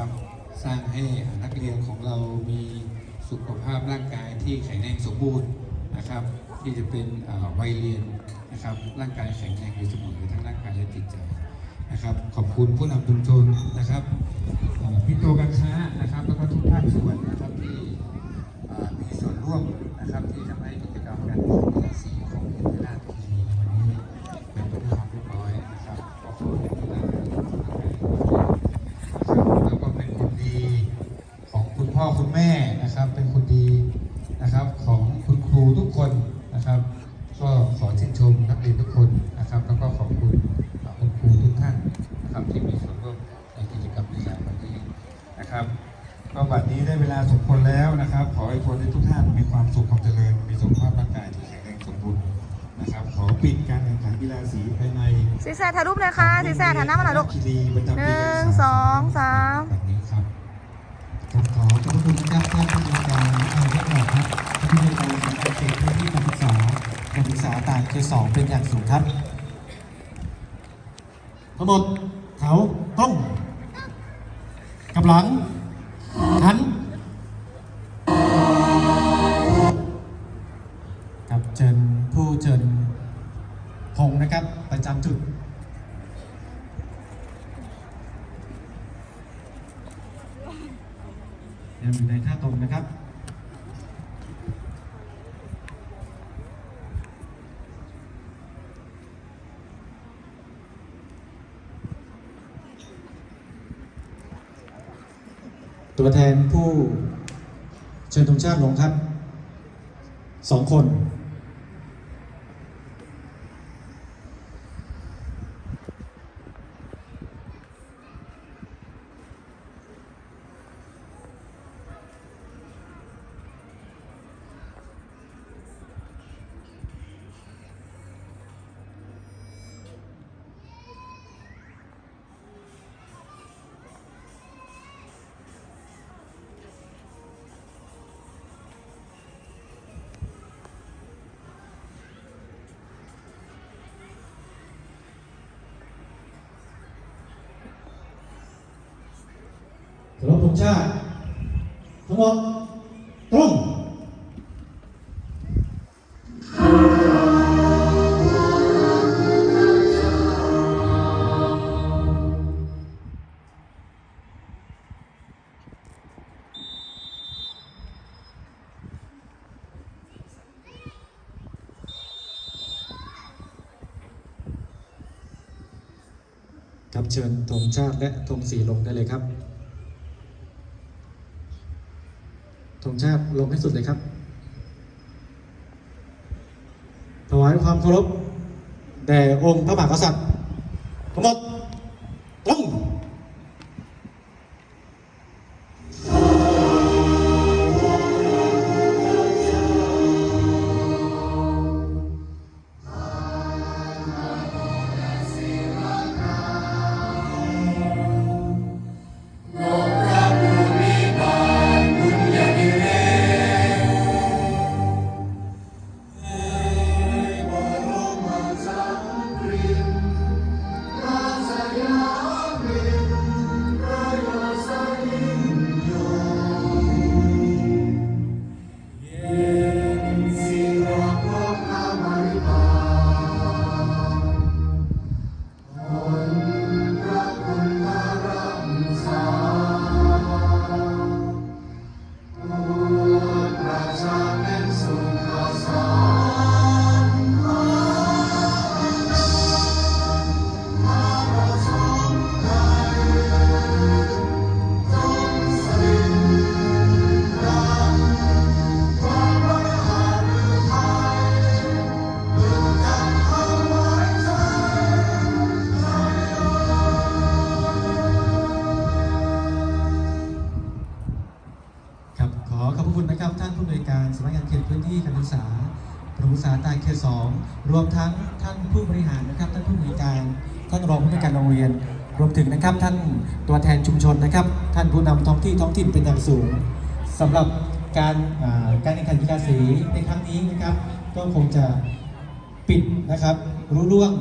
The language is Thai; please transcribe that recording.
นะครับ สร้างให้นักเรียนของเรามีสุขภาพร่างกายที่แข็งแรงสมบูรณ์นะครับ ที่จะเป็นวัยเรียนนะครับ ร่างกายแข็งแรงอยู่เสมอทั้งร่างกายและจิตใจนะครับ ขอบคุณผู้นำชุมชนนะครับพี่โตการค้านะครับ แล้วก็ทุกภาคส่วนนะครับที่มีส่วนร่วมนะครับที่ทำให้กิจกรรมการแข่งขันกีฬาสีของเอ็นนาทีวีในวันนี้เป็นไปด้วยความเรียบร้อยนะครับขอบคุณที่มาแล้วก็เป็นคนดีของคุณพ่อคุณแม่นะครับ เป็นคนดีนะครับของคุณครูทุกคนนะครับ ก็ขอชื่นชมนักเรียนทุกคนนะครับ แล้วก็ขอบคุณคุณครูทุกท่านนะครับที่มีส่วนร่วมในกิจกรรมในงานวันนี้นะครับ ก็วันนี้ได้เวลาสมควรแล้วนะครับ ขอให้คนทุกท่านมีความสุขความเจริญ มีสุขภาพร่างกายที่แข็งแรงสมบูรณ์นะครับ ขอปิดการแข่งขันกีฬาสีภายในสีแสถ่ายรูปเลยค่ะสีแสถ่ายหน้ามาหน่อยลูกคีรีประจำหปีนึ่การงศึกษาสองสามแบบนี้ครับครับขอขอบคุณนะครับท่านผู้บริการทางเทคนิคครับที่ในการสังเกตพื้นที่การศึกษาการศึกษาต่างเคสองเป็นอย่างสูงครับทั้งหมดแถวต้องกลับหลัง พงนะครับ ประจำจุด ยังอยู่ในท่าตรงนะครับตัวแทนผู้เชิญธงชาติลงครับสองคน งชาติ ทั้งหมดตรงครับเชิญธงชาติและธงสีลงได้เลยครับ ธงชาติลงให้สุดเลยครับ ถวายความเคารพแด่องค์พระมหากษัตริย์ทั้งหมดตรง ประถมศึกษาตายเขตสองรวมทั้งท่านผู้บริหารนะครับท่านผู้มีการท่านรองผู้อำนการโรงเรียน รวมถึงนะครับท่านตัวแทนชุมชนนะครับ ท่านผู้นำท้องที่ท้องถิ่นเป็นอย่างสูงสำหรับการการแข่งขันกีฬาสีในครั้งนี้นะครับ ก็คงจะปิดนะครับรู้ล่วง